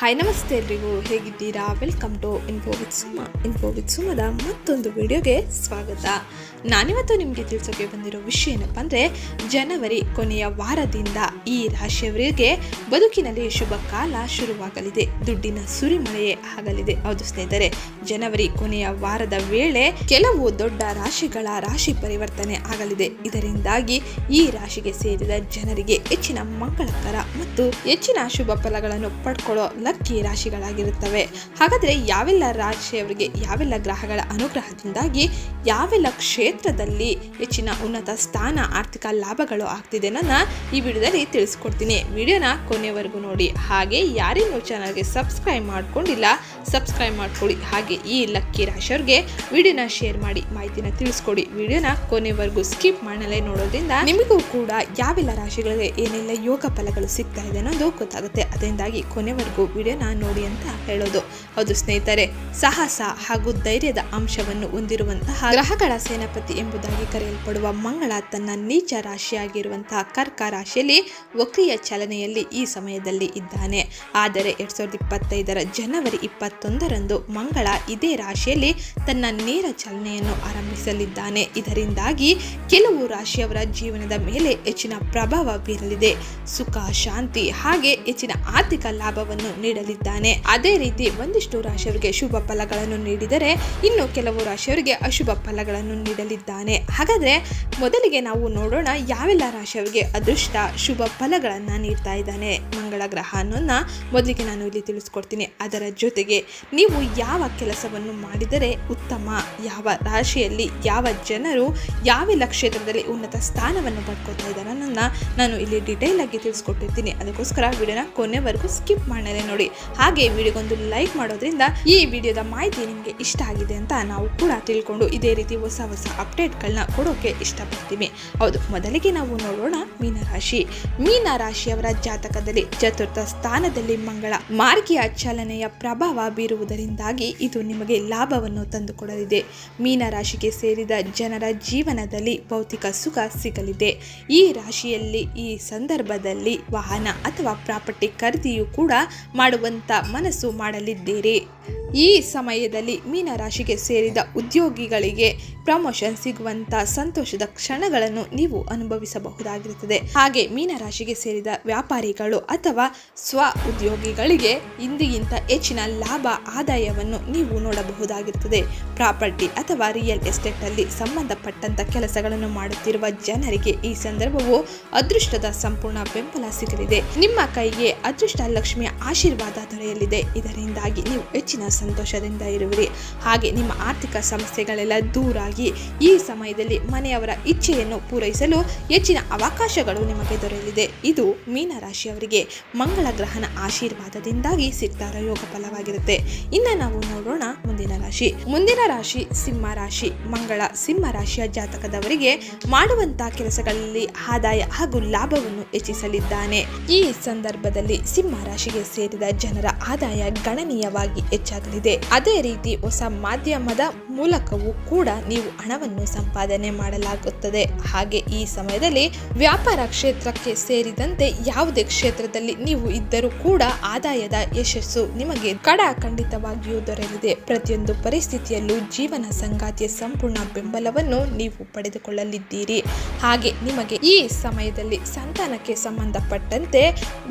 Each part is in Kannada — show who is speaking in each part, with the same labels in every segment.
Speaker 1: ಹಾಯ್ ನಮಸ್ತೆ ಎಲ್ರಿಗೂ. ಹೇಗಿದ್ದೀರಾ? Welcome to info with Suma info with ಸುಮದ ಮತ್ತೊಂದು ವಿಡಿಯೋಗೆ ಸ್ವಾಗತ. ನಾನಿವತ್ತು ನಿಮಗೆ ತಿಳಿಸೋಕೆ ಬಂದಿರೋ ವಿಷಯ ಏನಪ್ಪ ಅಂದರೆ, ಜನವರಿ ಕೊನೆಯ ವಾರದಿಂದ ಈ ರಾಶಿಯವರಿಗೆ ಬದುಕಿನಲ್ಲಿ ಶುಭ ಕಾಲ ಶುರುವಾಗಲಿದೆ. ದುಡ್ಡಿನ ಸುರಿಮಳೆಯೇ ಆಗಲಿದೆ. ಹೌದು ಸ್ನೇಹಿತರೆ, ಜನವರಿ ಕೊನೆಯ ವಾರದ ವೇಳೆ ಕೆಲವು ದೊಡ್ಡ ರಾಶಿಗಳ ರಾಶಿ ಪರಿವರ್ತನೆ ಆಗಲಿದೆ. ಇದರಿಂದಾಗಿ ಈ ರಾಶಿಗೆ ಸೇರಿದ ಜನರಿಗೆ ಹೆಚ್ಚಿನ ಮಂಗಳಕರ ಮತ್ತು ಹೆಚ್ಚಿನ ಶುಭ ಫಲಗಳನ್ನು ಪಡ್ಕೊಳ್ಳೋ ಲಕ್ಕಿ ರಾಶಿಗಳಾಗಿರುತ್ತವೆ. ಹಾಗಾದರೆ ಯಾವೆಲ್ಲ ರಾಶಿಯವರಿಗೆ ಯಾವೆಲ್ಲ ಗ್ರಹಗಳ ಅನುಗ್ರಹದಿಂದಾಗಿ ಯಾವೆಲ್ಲ ಕ್ಷೇತ್ರದಲ್ಲಿ ಹೆಚ್ಚಿನ ಉನ್ನತ ಸ್ಥಾನ, ಆರ್ಥಿಕ ಲಾಭಗಳು ಆಗ್ತಿದೆ ನನ್ನ ಈ ವಿಡಿಯೋದಲ್ಲಿ ತಿಳಿಸ್ಕೊಡ್ತೀನಿ. ವಿಡಿಯೋನ ಕೊನೆವರೆಗೂ ನೋಡಿ. ಹಾಗೆ ಯಾರೇನು ಚಾನಲ್ಗೆ ಸಬ್ಸ್ಕ್ರೈಬ್ ಮಾಡ್ಕೊಂಡಿಲ್ಲ ಸಬ್ಸ್ಕ್ರೈಬ್ ಮಾಡ್ಕೊಳ್ಳಿ. ಹಾಗೆ ಈ ಲಕ್ಕಿ ರಾಶಿಯವ್ರಿಗೆ ವಿಡಿಯೋನ ಶೇರ್ ಮಾಡಿ, ಮಾಹಿತಿನ ತಿಳಿಸ್ಕೊಡಿ. ವಿಡಿಯೋನ ಕೊನೆವರೆಗೂ ಸ್ಕಿಪ್ ಮಾಡಲೇ ನೋಡೋದ್ರಿಂದ ನಿಮಗೂ ಕೂಡ ಯಾವೆಲ್ಲ ರಾಶಿಗಳಿಗೆ ಏನೆಲ್ಲ ಯೋಗ ಫಲಗಳು ಸಿಗ್ತಾ ಇದೆ ಅನ್ನೋದು ಗೊತ್ತಾಗುತ್ತೆ. ಅದರಿಂದಾಗಿ ಕೊನೆವರೆಗೂ ವಿಡಿಯೋನ ನೋಡಿ ಅಂತ ಹೇಳೋದು. ಹೌದು ಸ್ನೇಹಿತರೆ, ಸಾಹಸ ಹಾಗೂ ಧೈರ್ಯದ ಅಂಶವನ್ನು ಹೊಂದಿರುವಂತಹ ಗ್ರಹಗಳ ಸೇನಾಪತಿ ಎಂಬುದಾಗಿ ಕರೆಯಲ್ಪಡುವ ಮಂಗಳ ತನ್ನ ನೀಚ ರಾಶಿಯಾಗಿರುವಂತಹ ಕರ್ಕ ರಾಶಿಯಲ್ಲಿ ವಕ್ರಿಯ ಚಲನೆಯಲ್ಲಿ ಈ ಸಮಯದಲ್ಲಿ ಇದ್ದಾನೆ. ಆದರೆ ಎರಡ್ ಸಾವಿರದ ಇಪ್ಪತ್ತೈದರ ಜನವರಿ ಇಪ್ಪತ್ತೊಂದರಂದು ಮಂಗಳ ಇದೇ ರಾಶಿಯಲ್ಲಿ ತನ್ನ ನೇರ ಚಲನೆಯನ್ನು ಆರಂಭಿಸಲಿದ್ದಾನೆ. ಇದರಿಂದಾಗಿ ಕೆಲವು ರಾಶಿಯವರ ಜೀವನದ ಮೇಲೆ ಹೆಚ್ಚಿನ ಪ್ರಭಾವ ಬೀರಲಿದೆ. ಸುಖ, ಶಾಂತಿ ಹಾಗೆ ಹೆಚ್ಚಿನ ಆರ್ಥಿಕ ಲಾಭವನ್ನು ನೀಡಲಿದ್ದಾನೆ. ಅದೇ ರೀತಿ ಒಂದಿಷ್ಟು ರಾಶಿಯವರಿಗೆ ಶುಭ ಫಲಗಳನ್ನು ನೀಡಿದರೆ ಇನ್ನು ಕೆಲವು ರಾಶಿಯವರಿಗೆ ಅಶುಭ ಫಲಗಳನ್ನು ನೀಡಲಿದ್ದಾನೆ. ಹಾಗಾದ್ರೆ ಮೊದಲಿಗೆ ನಾವು ನೋಡೋಣ ಯಾವೆಲ್ಲ ರಾಶಿಯವರಿಗೆ ಅದೃಷ್ಟ, ಶುಭ ಫಲಗಳನ್ನು ನೀಡ್ತಾ ಇದ್ದಾನೆ. ಮಂಗಳ ಗ್ರಹ ಅನ್ನೋದನ್ನ ಮೊದಲಿಗೆ ನಾನು ಇಲ್ಲಿ ತಿಳಿಸ್ಕೊಡ್ತೀನಿ. ಅದರ ಜೊತೆಗೆ ನೀವು ಯಾವ ಕೆಲಸವನ್ನು ಮಾಡಿದರೆ ಉತ್ತಮ? ಯಾವ ರಾಶಿಯಲ್ಲಿ ಯಾವ ಜನರು ಯಾವ ಕ್ಷೇತ್ರದಲ್ಲಿ ಉನ್ನತ ಸ್ಥಾನವನ್ನು ಪಡ್ಕೊತಾ ಇದ್ದಾರೆ ಅನ್ನೋದನ್ನ ನಾನು ಇಲ್ಲಿ ಡೀಟೇಲ್ ಆಗಿ ತಿಳಿಸ್ಕೊಟ್ಟಿರ್ತೀನಿ. ಅದಕ್ಕೋಸ್ಕರ ವಿಡಿಯೋನ ಕೊನೆವರೆಗೂ ಸ್ಕಿಪ್ ಮಾಡಲೇ ನೋಡಿ. ಹಾಗೆ ವಿಡಿಯೋಗೊಂದು ಲೈಕ್ ಮಾಡೋದ್ರಿಂದ ಈ ವಿಡಿಯೋದ ಮಾಹಿತಿ ನಿಮಗೆ ಇಷ್ಟ ಆಗಿದೆ ಅಂತ ನಾವು ಕೂಡ ತಿಳ್ಕೊಂಡು ಇದೇ ರೀತಿ ಹೊಸ ಹೊಸ ಅಪ್ಡೇಟ್ಗಳನ್ನ ಕೊಡೋಕೆ ಇಷ್ಟಪಡ್ತೀವಿ. ಹೌದು, ಮೊದಲಿಗೆ ನಾವು ನೋಡೋಣ ಮೀನರಾಶಿ ಮೀನ ರಾಶಿಯವರ ಜಾತಕದಲ್ಲಿ ಚತುರ್ಥ ಸ್ಥಾನದಲ್ಲಿ ಮಂಗಳ. ಮಾರ್ಗಿಯ ಚಲನೆಯ ಪ್ರಭಾವ ಬೀರುವುದರಿಂದಾಗಿ ಇದು ನಿಮಗೆ ಲಾಭವನ್ನು ತಂದುಕೊಡಲಿದೆ. ಮೀನ ರಾಶಿಗೆ ಸೇರಿದ ಜನರ ಜೀವನದಲ್ಲಿ ಭೌತಿಕ ಸುಖ ಸಿಗಲಿದೆ. ಈ ರಾಶಿಯಲ್ಲಿ ಈ ಸಂದರ್ಭದಲ್ಲಿ ವಾಹನ ಅಥವಾ ಪ್ರಾಪರ್ಟಿ ಖರೀದಿಯು ಕೂಡ ಮಾಡುವಂಥ ಮನಸ್ಸು ಮಾಡಲಿದ್ದೀರಿ. ಈ ಸಮಯದಲ್ಲಿ ಮೀನ ರಾಶಿಗೆ ಸೇರಿದ ಉದ್ಯೋಗಿಗಳಿಗೆ ಪ್ರಮೋಷನ್ ಸಿಗುವಂತ ಸಂತೋಷದ ಕ್ಷಣಗಳನ್ನು ನೀವು ಅನುಭವಿಸಬಹುದಾಗಿರುತ್ತದೆ. ಹಾಗೆ ಮೀನ ರಾಶಿಗೆ ಸೇರಿದ ವ್ಯಾಪಾರಿಗಳು ಅಥವಾ ಸ್ವ ಉದ್ಯೋಗಿಗಳಿಗೆ ಇಂದಿಗಿಂತ ಹೆಚ್ಚಿನ ಲಾಭ ಆದಾಯವನ್ನು ನೀವು ನೋಡಬಹುದಾಗಿರುತ್ತದೆ. ಪ್ರಾಪರ್ಟಿ ಅಥವಾ ರಿಯಲ್ ಎಸ್ಟೇಟ್ನಲ್ಲಿ ಸಂಬಂಧಪಟ್ಟಂಥ ಕೆಲಸಗಳನ್ನು ಮಾಡುತ್ತಿರುವ ಜನರಿಗೆ ಈ ಸಂದರ್ಭವು ಅದೃಷ್ಟದ ಸಂಪೂರ್ಣ ಬೆಂಬಲ ಸಿಗಲಿದೆ. ನಿಮ್ಮ ಕೈಗೆ ಅದೃಷ್ಟ ಲಕ್ಷ್ಮಿಯ ಆಶೀರ್ವಾದ ದೊರೆಯಲಿದೆ. ಇದರಿಂದಾಗಿ ನೀವು ಹೆಚ್ಚಿನ ಸಂತೋಷದಿಂದ ಇರುವಿರಿ. ಹಾಗೆ ನಿಮ್ಮ ಆರ್ಥಿಕ ಸಮಸ್ಯೆಗಳೆಲ್ಲ ದೂರಾಗಿ ಈ ಸಮಯದಲ್ಲಿ ಮನೆಯವರ ಇಚ್ಛೆಯನ್ನು ಪೂರೈಸಲು ಹೆಚ್ಚಿನ ಅವಕಾಶಗಳು ನಿಮಗೆ ದೊರೆಯಲಿದೆ. ಇದು ಮೀನರಾಶಿಯವರಿಗೆ ಮಂಗಳ ಗ್ರಹನ ಆಶೀರ್ವಾದದಿಂದಾಗಿ ಸಿಗ್ತಾರ ಯೋಗ ಫಲವಾಗಿರುತ್ತೆ ಇನ್ನು ನಾವು ನೋಡೋಣ ಮುಂದಿನ ರಾಶಿ. ಮುಂದಿನ ರಾಶಿ ಸಿಂಹ ರಾಶಿ. ಮಂಗಳ ಸಿಂಹ ರಾಶಿಯ ಜಾತಕದವರಿಗೆ ಮಾಡುವಂತಹ ಕೆಲಸಗಳಲ್ಲಿ ಆದಾಯ ಹಾಗೂ ಲಾಭವನ್ನು ಹೆಚ್ಚಿಸಲಿದ್ದಾನೆ. ಈ ಸಂದರ್ಭದಲ್ಲಿ ಸಿಂಹ ರಾಶಿಗೆ ಸೇರಿದ ಜನರ ಆದಾಯ ಗಣನೀಯವಾಗಿ ಹೆಚ್ಚಾಗಲಿದೆ. ಅದೇ ರೀತಿ ಹೊಸ ಮಾಧ್ಯಮದ ಮೂಲಕವೂ ಕೂಡ ನೀವು ಹಣವನ್ನು ಸಂಪಾದನೆ ಮಾಡಲಾಗುತ್ತದೆ. ಹಾಗೆ ಈ ಸಮಯದಲ್ಲಿ ವ್ಯಾಪಾರ ಕ್ಷೇತ್ರಕ್ಕೆ ಸೇರಿದಂತೆ ಯಾವುದೇ ಕ್ಷೇತ್ರದಲ್ಲಿ ನೀವು ಇದ್ದರೂ ಕೂಡ ಆದಾಯದ ಯಶಸ್ಸು ನಿಮಗೆ ಕಡ ಖಂಡಿತವಾಗಿಯೂ ದೊರೆಯಲಿದೆ. ಪ್ರತಿಯೊಂದು ಪರಿಸ್ಥಿತಿಯಲ್ಲೂ ಜೀವನ ಸಂಗಾತಿಯ ಸಂಪೂರ್ಣ ಬೆಂಬಲವನ್ನು ನೀವು ಪಡೆದುಕೊಳ್ಳಲಿದ್ದೀರಿ. ಹಾಗೆ ನಿಮಗೆ ಈ ಸಮಯದಲ್ಲಿ ಸಂತಾನಕ್ಕೆ ಸಂಬಂಧಪಟ್ಟಂತೆ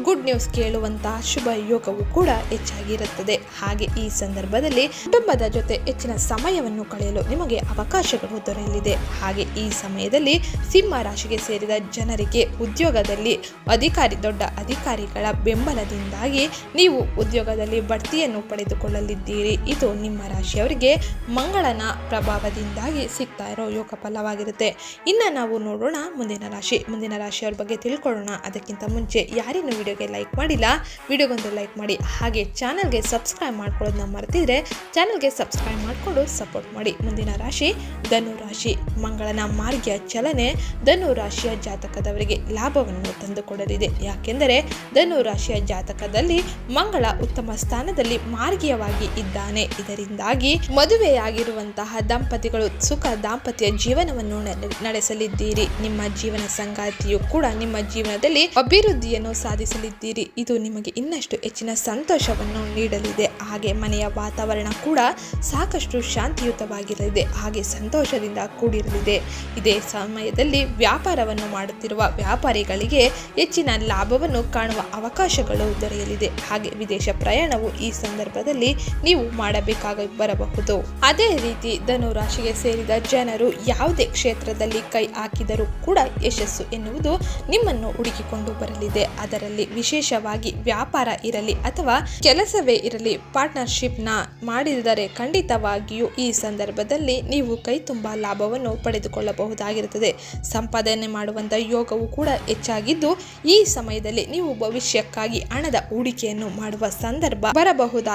Speaker 1: ಗುಡ್ ನ್ಯೂಸ್ ಕೇಳುವಂತಹ ಶುಭ ಯೋಗವು ಕೂಡ ಹೆಚ್ಚಾಗಿರುತ್ತದೆ. ಹಾಗೆ ಈ ಸಂದರ್ಭದಲ್ಲಿ ಕುಟುಂಬದ ಜೊತೆ ಹೆಚ್ಚಿನ ಸಮಯವನ್ನು ಕಳೆಯಲು ನಿಮಗೆ ಅವಕಾಶಗಳು ದೊರೆಯಲಿದೆ. ಹಾಗೆ ಈ ಸಮಯದಲ್ಲಿ ಸಿಂಹ ರಾಶಿಗೆ ಸೇರಿದ ಜನರಿಗೆ ಉದ್ಯೋಗದಲ್ಲಿ ಅಧಿಕಾರಿ ದೊಡ್ಡ ಅಧಿಕಾರಿಗಳ ಬೆಂಬಲದಿಂದಾಗಿ ನೀವು ಉದ್ಯೋಗದಲ್ಲಿ ಬಡ್ತಿಯನ್ನು ಪಡೆದುಕೊಳ್ಳಲಿದ್ದೀರಿ. ಇದು ನಿಮ್ಮ ರಾಶಿಯವರಿಗೆ ಮಂಗಳನ ಪ್ರಭಾವದಿಂದಾಗಿ ಸಿಗ್ತಾ ಇರೋ ಯೋಗ ಫಲವಾಗಿರುತ್ತೆ ಇನ್ನು ನಾವು ನೋಡೋಣ ಮುಂದಿನ ರಾಶಿ. ಮುಂದಿನ ರಾಶಿಯವ್ರ ಬಗ್ಗೆ ತಿಳ್ಕೊಳ್ಳೋಣ. ಅದಕ್ಕಿಂತ ಮುಂಚೆ ಯಾರಿನೂ ವಿಡಿಯೋಗೆ ಲೈಕ್ ಮಾಡಿಲ್ಲ, ವಿಡಿಯೋಗೊಂದು ಲೈಕ್ ಮಾಡಿ. ಹಾಗೆ ಚಾನಲ್ಗೆ ಸಬ್ಸ್ಕ್ರೈಬ್ ಮಾಡ್ಕೊಳ್ಳೋದನ್ನ ಮರೆತಿದ್ರೆ ಚಾನಲ್ಗೆ ಸಬ್ಸ್ಕ್ರೈಬ್ ಮಾಡಿಕೊಂಡು ಸಪೋರ್ಟ್ ಮಾಡಿ. ಮುಂದಿನ ರಾಶಿ, ಧನು ರಾಶಿ. ಮಂಗಳನ ಮಾರ್ಗಿಯ ಚಲನೆ ಧನು ರಾಶಿಯ ಜಾತಕದವರಿಗೆ ಲಾಭವನ್ನು ತಂದುಕೊಡಲಿದೆ. ಯಾಕೆಂದರೆ ಧನು ರಾಶಿಯ ಜಾತಕದಲ್ಲಿ ಮಂಗಳ ಉತ್ತಮ ಸ್ಥಾನದಲ್ಲಿ ಮಾರ್ಗೀಯವಾಗಿ ಇದ್ದಾನೆ. ಇದರಿಂದಾಗಿ ಮದುವೆಯಾಗಿರುವಂತಹ ದಂಪತಿಗಳು ಸುಖ ದಾಂಪತ್ಯ ಜೀವನವನ್ನು ನಡೆ- ನಡೆಸಲಿದ್ದೀರಿ. ನಿಮ್ಮ ಜೀವನ ಸಂಗಾತಿಯು ಕೂಡ ನಿಮ್ಮ ಜೀವನದಲ್ಲಿ ಅಭಿವೃದ್ಧಿ ಅಭಿವೃದ್ಧಿಯನ್ನು ಸಾಧಿಸಲಿದ್ದೀರಿ. ಇದು ನಿಮಗೆ ಇನ್ನಷ್ಟು ಹೆಚ್ಚಿನ ಸಂತೋಷವನ್ನು ನೀಡಲಿದೆ. ಹಾಗೆ ಮನೆಯ ವಾತಾವರಣ ಕೂಡ ಸಾಕಷ್ಟು ಶಾಂತಿಯುತವಾಗಿರಲಿದೆ. ಹಾಗೆ ಸಂತೋಷದಿಂದ ಕೂಡಿರಲಿದೆ. ಇದೇ ಸಮಯದಲ್ಲಿ ವ್ಯಾಪಾರವನ್ನು ಮಾಡುತ್ತಿರುವ ವ್ಯಾಪಾರಿಗಳಿಗೆ ಹೆಚ್ಚಿನ ಲಾಭವನ್ನು ಕಾಣುವ ಅವಕಾಶಗಳು ದೊರೆಯಲಿದೆ. ಹಾಗೆ ವಿದೇಶ ಪ್ರಯಾಣವು ಈ ಸಂದರ್ಭದಲ್ಲಿ ನೀವು ಮಾಡಬೇಕಾಗಿ ಬರಬಹುದು ಅದೇ ರೀತಿ ಧನು ರಾಶಿಗೆ ಸೇರಿದ ಜನರು ಯಾವುದೇ ಕ್ಷೇತ್ರದಲ್ಲಿ ಕೈ ಹಾಕಿದರೂ ಕೂಡ ಯಶಸ್ಸು ಎನ್ನುವುದು ನಿಮ್ಮನ್ನು ಹುಡುಕಿಕೊಂಡು ಬರಲಿದೆ. ಅದರಲ್ಲಿ ವಿಶೇಷವಾಗಿ ವ್ಯಾಪಾರ ಇರಲಿ ಅಥವಾ ಕೆಲಸವೇ ಇರಲಿ, ಪಾರ್ಟ್ನರ್ಶಿಪ್ನ ಮಾಡಿದರೆ ಖಂಡಿತವಾಗಿಯೂ ಈ ಸಂದರ್ಭದಲ್ಲಿ ನೀವು ಕೈ ತುಂಬ ಲಾಭವನ್ನು ಪಡೆದುಕೊಳ್ಳಬಹುದಾಗಿರುತ್ತದೆ. ಸಂಪಾದನೆ ಮಾಡುವಂಥ ಯೋಗವು ಕೂಡ ಹೆಚ್ಚಾಗಿದ್ದು, ಈ ಸಮಯದಲ್ಲಿ ನೀವು ಭವಿಷ್ಯಕ್ಕಾಗಿ ಹಣದ ಹೂಡಿಕೆಯನ್ನು ಮಾಡುವ ಸಂದರ್ಭ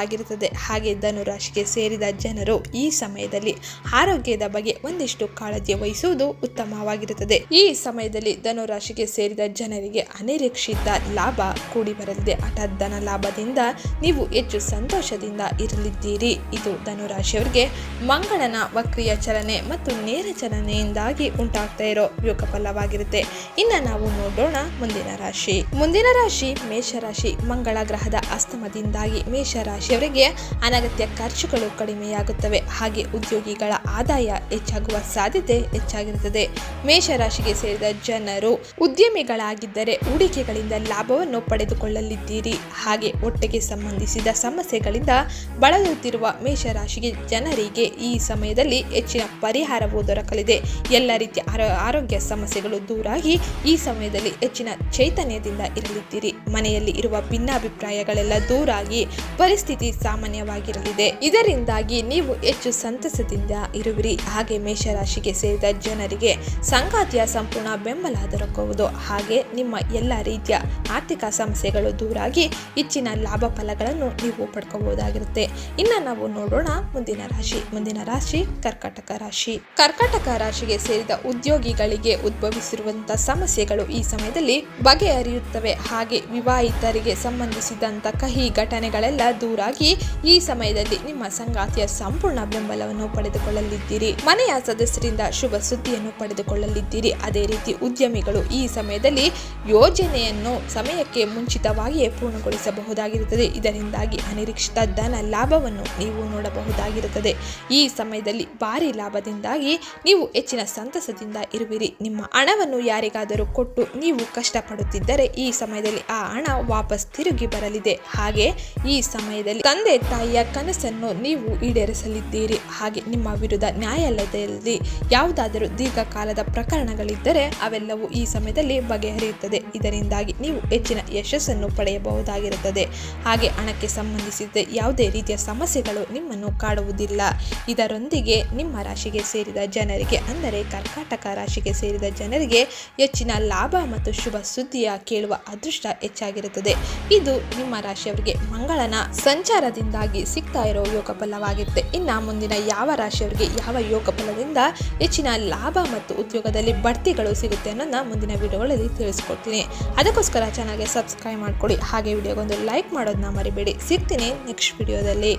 Speaker 1: ಬರಬಹುದಾಗಿರುತ್ತದೆ ಹಾಗೆ ಧನುರಾಶಿಗೆ ಸೇರಿದ ಜನರು ಈ ಸಮಯದಲ್ಲಿ ಆರೋಗ್ಯದ ಬಗ್ಗೆ ಒಂದಿಷ್ಟು ಕಾಳಜಿ ವಹಿಸುವುದು ಉತ್ತಮವಾಗಿರುತ್ತದೆ. ಈ ಸಮಯದಲ್ಲಿ ಧನುರಾಶಿಗೆ ಸೇರಿದ ಜನರಿಗೆ ಅನಿರೀಕ್ಷಿತ ಲಾಭ ಕೂಡಿ ಬರಲಿದೆ. ಹಠಾತ್ ಧನ ಲಾಭದಿಂದ ನೀವು ಹೆಚ್ಚು ಸಂತೋಷದಿಂದ ಇರಲಿದ್ದೀರಿ. ಇದು ಧನುರಾಶಿಯವರಿಗೆ ಮಂಗಳನ ವಕ್ರಿಯ ಚಲನೆ ಮತ್ತು ನೇರ ಚಲನೆಯಿಂದಾಗಿ ಉಂಟಾಗ್ತಾ ಇರೋ ಯೋಗ ಫಲವಾಗಿರುತ್ತೆ. ಇನ್ನು ನಾವು ನೋಡೋಣ ಮುಂದಿನ ರಾಶಿ. ಮುಂದಿನ ರಾಶಿ ಮೇಷರಾಶಿ ಮಂಗಳ ಗ್ರಹದ ಅಸ್ತಮದಿಂದಾಗಿ ಮೇಷರಾಶಿಯವರಿಗೆ ಅನಗತ್ಯ ಖರ್ಚುಗಳು ಕಡಿಮೆಯಾಗುತ್ತವೆ. ಹಾಗೆ ಉದ್ಯೋಗಿಗಳ ಆದಾಯ ಹೆಚ್ಚಾಗುವ ಸಾಧ್ಯತೆ ಹೆಚ್ಚಾಗಿರುತ್ತದೆ. ಮೇಷರಾಶಿಗೆ ಸೇರಿದ ಜನರು ಉದ್ಯಮಿಗಳಾಗಿದ್ದರೆ ಹೂಡಿಕೆಗಳಿಂದ ಲಾಭವನ್ನು ಪಡೆದುಕೊಳ್ಳಲಿದ್ದೀರಿ. ಹಾಗೆ ಒಟ್ಟಿಗೆ ಸಂಬಂಧಿಸಿದ ಸಮಸ್ಯೆಗಳಿಂದ ಬಳಲುತ್ತಿರುವ ಮೇಷರಾಶಿಗೆ ಜನರಿಗೆ ಈ ಸಮಯದಲ್ಲಿ ಹೆಚ್ಚಿನ ಪರಿಹಾರವು ದೊರಕಲಿದೆ. ಎಲ್ಲ ರೀತಿಯ ಆರೋ- ಆರೋಗ್ಯ ಸಮಸ್ಯೆಗಳು ದೂರಾಗಿ ಈ ಸಮಯದಲ್ಲಿ ಹೆಚ್ಚಿನ ಚೈತನ್ಯದಿಂದ ಇರಲಿದ್ದೀರಿ. ಮನೆಯಲ್ಲಿ ಇರುವ ಭಿನ್ನಾಭಿಪ್ರಾಯಗಳೆಲ್ಲ ದೂರಾಗಿ ಪರಿಸ್ಥಿತಿ ಸಾಮಾನ್ಯವಾಗಿರಲಿದೆ. ಇದರಿಂದಾಗಿ ನೀವು ಹೆಚ್ಚು ಸಂತಸದಿಂದ ಇರುವಿರಿ. ಹಾಗೆ ಮೇಷರಾಶಿಗೆ ಸೇರಿದ ಜನರಿಗೆ ಸಂಗಾತಿಯ ಸಂಪೂರ್ಣ ಬೆಂಬಲ ದೊರಕುವುದು. ಹಾಗೆ ನಿಮ್ಮ ಎಲ್ಲ ರೀತಿಯ ಆರ್ಥಿಕ ಸಮಸ್ಯೆಗಳು ದೂರಾಗಿ ಹೆಚ್ಚಿನ ಲಾಭ ಫಲಗಳನ್ನು ನೀವು ಪಡ್ಕೋಬಹುದಾಗಿರುತ್ತೆ. ಇನ್ನು ನಾವು ನೋಡೋಣ ಮುಂದಿನ ರಾಶಿ. ಮುಂದಿನ ರಾಶಿ ಕರ್ಕಾಟಕ ರಾಶಿ. ಕರ್ಕಾಟಕ ರಾಶಿಗೆ ಸೇರಿದ ಉದ್ಯೋಗಿಗಳಿಗೆ ಉದ್ಭವಿಸಿರುವಂತಹ ಸಮಸ್ಯೆಗಳು ಈ ಸಮಯದಲ್ಲಿ ಬಗೆಹರಿಯುತ್ತವೆ. ಹಾಗೆ ವಿವಾಹಿತರಿಗೆ ಸಂಬಂಧಿಸಿದಂತ ಕಹಿ ಘಟನೆಗಳೆಲ್ಲ ದೂರಾಗಿ ಈ ಸಮಯದಲ್ಲಿ ನಿಮ್ಮ ಸಂಗಾತಿಯ ಸಂಪೂರ್ಣ ಬೆಂಬಲವನ್ನು ಪಡೆದುಕೊಳ್ಳಲಿದ್ದೀರಿ. ಮನೆಯ ಸದಸ್ಯರಿಂದ ಶುಭ ಸುದ್ದಿಯನ್ನು ಪಡೆದುಕೊಳ್ಳಲಿದ್ದೀರಿ. ಅದೇ ರೀತಿ ಉದ್ಯಮಿಗಳು ಈ ಸಮಯದಲ್ಲಿ ಯೋಜನೆಯನ್ನು ಸಮಯಕ್ಕೆ ಮುಂಚಿತವಾಗಿಯೇ ಪೂರ್ಣಗೊಳಿಸಬಹುದಾಗಿರುತ್ತದೆ. ಇದರಿಂದಾಗಿ ಅನಿರೀಕ್ಷಿತ ಧನ ಲಾಭವನ್ನು ನೀವು ನೋಡಬಹುದಾಗಿರುತ್ತದೆ. ಈ ಸಮಯದಲ್ಲಿ ಭಾರಿ ಲಾಭದಿಂದಾಗಿ ನೀವು ಹೆಚ್ಚಿನ ಸಂತಸದಿಂದ ಇರುವಿರಿ. ನಿಮ್ಮ ಹಣವನ್ನು ಯಾರಿಗಾದರೂ ಕೊಟ್ಟು ನೀವು ಕಷ್ಟಪಡುತ್ತಿದ್ದರೆ ಈ ಸಮಯದಲ್ಲಿ ಆ ಹಣ ವಾಪಸ್ ತಿರುಗಿ ಬರಲಿದೆ. ಹಾಗೆ ಈ ಸಮಯದಲ್ಲಿ ತಂದೆ ತಾಯಿಯ ಕನಸನ್ನು ನೀವು ಈಡೇರಿಸಲಿದ್ದೀರಿ. ಹಾಗೆ ನಿಮ್ಮ ವಿರುದ್ಧ ನ್ಯಾಯಾಲಯದಲ್ಲಿ ಯಾವುದಾದರೂ ದೀರ್ಘಕಾಲದ ಪ್ರಕರಣಗಳಿದ್ದರೆ ಅವೆಲ್ಲವೂ ಈ ಸಮಯದಲ್ಲಿ ಬಗೆಹರಿಯುತ್ತದೆ. ಇದರಿಂದಾಗಿ ನೀವು ಹೆಚ್ಚಿನ ಯಶಸ್ಸನ್ನು ಪಡೆಯಬಹುದಾಗಿರುತ್ತದೆ. ಹಾಗೆ ಹಣಕ್ಕೆ ಸಂಬಂಧಿಸಿದ ಯಾವುದೇ ರೀತಿಯ ಸಮಸ್ಯೆಗಳು ನಿಮ್ಮನ್ನು ಕಾಡುವುದಿಲ್ಲ. ಇದರೊಂದಿಗೆ ನಿಮ್ಮ ರಾಶಿಗೆ ಸೇರಿದ ಜನರಿಗೆ, ಅಂದರೆ ಕರ್ನಾಟಕ ರಾಶಿಗೆ ಸೇರಿದ ಜನರಿಗೆ ಹೆಚ್ಚಿನ ಲಾಭ ಮತ್ತು ಶುಭ ಸುದ್ದಿಯ ಕೇಳುವ ಅದೃಷ್ಟ ಹೆಚ್ಚಾಗಿರುತ್ತದೆ. ಇದು ನಿಮ್ಮ ರಾಶಿಯವರಿಗೆ ಮಂಗಳನ ಸಂಚಾರದಿಂದಾಗಿ ಸಿಗ್ತಾ ಇರೋ ಯೋಗ ಫಲವಾಗಿರುತ್ತೆ ಇನ್ನು ಮುಂದಿನ ಯಾವ ರಾಶಿಯವರಿಗೆ ಯಾವ ಯೋಗ ಫಲದಿಂದ ಹೆಚ್ಚಿನ ಲಾಭ ಮತ್ತು ಉದ್ಯೋಗದಲ್ಲಿ ಬಡ್ತಿಗಳು ಸಿಗುತ್ತೆ ಅನ್ನೋದನ್ನ ಮುಂದಿನ ವಿಡಿಯೋಗಳಲ್ಲಿ ತಿಳಿಸ್ಕೊಡ್ತೀನಿ. ಅದಕ್ಕೋಸ್ಕರ ಚಾನಲ್ಗೆ ಸಬ್ಸ್ಕ್ರೈಬ್ ಮಾಡ್ಕೊಳ್ಳಿ ಹಾಗೆ ವಿಡಿಯೋಗೊಂದು ಲೈಕ್ ಮಾಡೋದನ್ನ ಮರಿಬೇಡಿ. ಸಿಗ್ತೀನಿ ನೆಕ್ಸ್ಟ್ ವಿಡಿಯೋದಲ್ಲಿ